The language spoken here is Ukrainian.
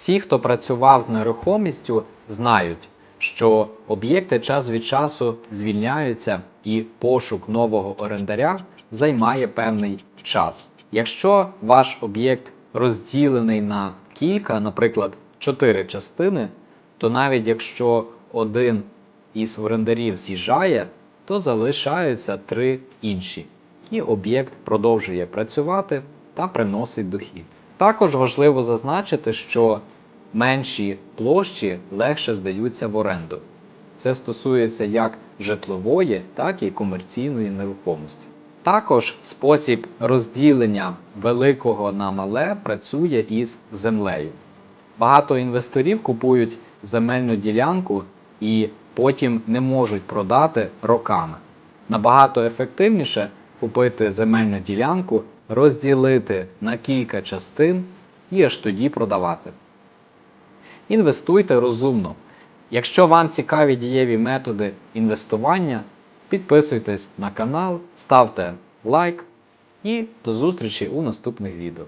Всі, хто працював з нерухомістю, знають, що об'єкти час від часу звільняються і пошук нового орендаря займає певний час. Якщо ваш об'єкт розділений на кілька, наприклад, чотири частини, то навіть якщо один із орендарів з'їжджає, то залишаються три інші, і об'єкт продовжує працювати та приносить дохід. Також важливо зазначити, що менші площі легше здаються в оренду. Це стосується як житлової, так і комерційної нерухомості. Також спосіб розділення великого на мале працює із землею. Багато інвесторів купують земельну ділянку і потім не можуть продати роками. Набагато ефективніше купити земельну ділянку, розділити на кілька частин і аж тоді продавати. Інвестуйте розумно. Якщо вам цікаві дієві методи інвестування, підписуйтесь на канал, ставте лайк і до зустрічі у наступних відео.